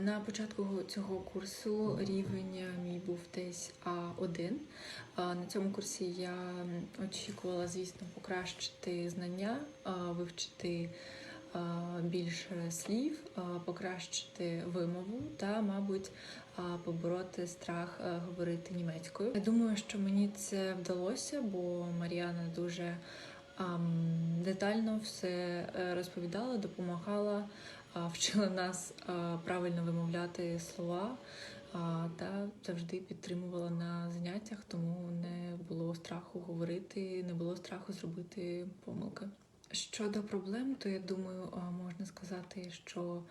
На початку цього курсу рівень мій був десь А1. На цьому курсі я очікувала, звісно, покращити знання, вивчити більше слів, покращити вимову та, мабуть, побороти страх говорити німецькою. Я думаю, що мені це вдалося, бо Мар'яна дуже детально все е, розповідала, допомагала, вчила нас правильно вимовляти слова та завжди підтримувала на заняттях, тому не було страху говорити, не було страху зробити помилки. Щодо проблем, то я думаю, можна сказати, що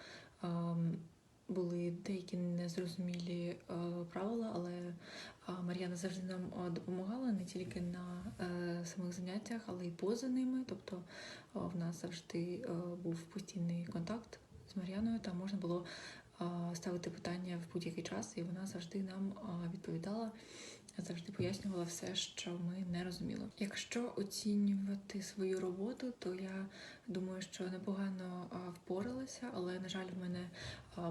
були деякі незрозумілі правила, але Мар'яна завжди нам допомагала не тільки на е, самих заняттях, але й поза ними. Тобто в нас завжди був постійний контакт Мар'яною, та можна було ставити питання в будь-який час, і вона завжди нам відповідала, завжди пояснювала все, що ми не розуміли. Якщо оцінювати свою роботу, то я думаю, що непогано впоралася, але на жаль, в мене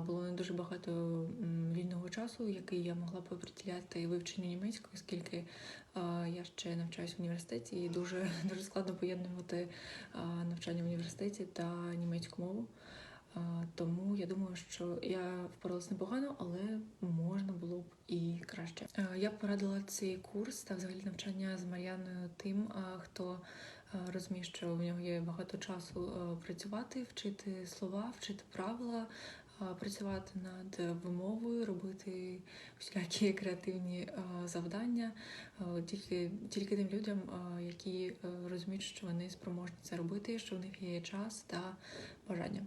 було не дуже багато вільного часу, який я могла б приділяти вивченню німецької, оскільки я ще навчаюся в університеті, і дуже дуже складно поєднувати навчання в університеті та німецьку мову. Тому я думаю, що я впоралась непогано, але можна було б і краще. Я порадила цей курс та взагалі навчання з Мар'яною тим, хто розуміє, що в нього є багато часу працювати, вчити слова, вчити правила, працювати над вимовою, робити всілякі креативні завдання. Тільки, тільки тим людям, які розуміють, що вони спроможні це робити, що в них є час та бажання.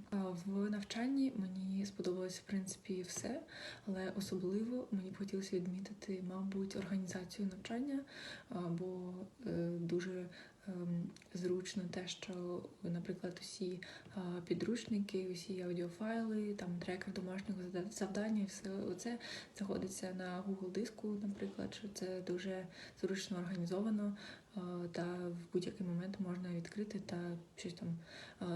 В навчанні мені сподобалось в принципі все, але особливо мені б хотілося відмітити, мабуть, організацію навчання, бо е, дуже ем, зручно те, що, наприклад, усі підручники, усі аудіофайли, там трекер домашнього завдання, і все це знаходиться на Google диску, наприклад, що це дуже зручно організовано. А, Та в будь-який момент можна відкрити та щось там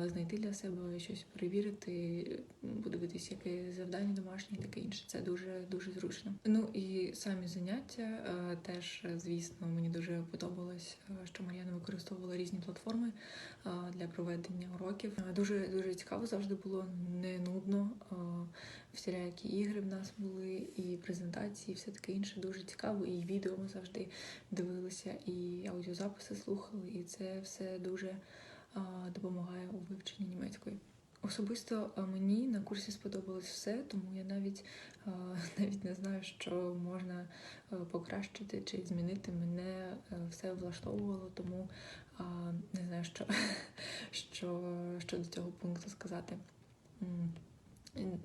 знайти для себе, щось перевірити, подивитися, яке завдання домашнє, таке інше. Це дуже дуже зручно. Ну і самі заняття е, теж, е, звісно, мені дуже подобалось, е, що Мар'яна використовувала різні платформи е, для проведення уроків. Е, Дуже дуже цікаво завжди було не нудно. е, Всілякі ігри в нас були, і презентації, і все таке інше дуже цікаво. І відео ми завжди дивилися, і аудіозаписи слухали, і це все дуже допомагає у вивченні німецької. Особисто мені на курсі сподобалось все, тому я навіть навіть не знаю, що можна покращити чи змінити. Мене все влаштовувало, тому не знаю, що, що, що до цього пункту сказати.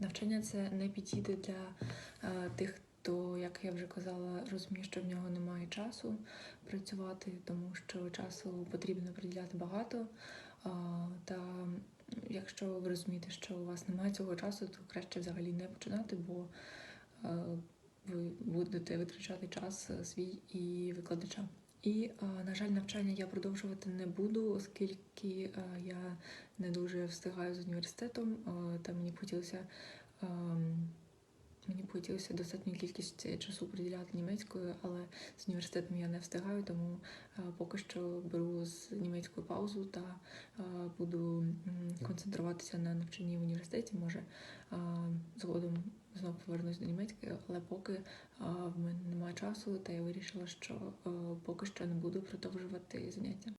Навчання це не підійде для тих, хто, як я вже казала, розуміє, що в нього немає часу працювати, тому що часу потрібно приділяти багато. Та якщо ви розумієте, що у вас немає цього часу, то краще взагалі не починати, бо е, ви будете витрачати час е, свій і викладача. І, е, на жаль, навчання я продовжувати не буду, оскільки я не дуже встигаю з університетом, та мені хотілося. Мені б хотілося достатню кількість часу приділяти німецькою, але з університетом я не встигаю, тому е, поки що беру з німецькою паузу та е, буду концентруватися на навчанні в університеті. Може е, згодом знову повернусь до німецької, але поки е, в мене немає часу, та я вирішила, що е, поки що не буду продовжувати заняття.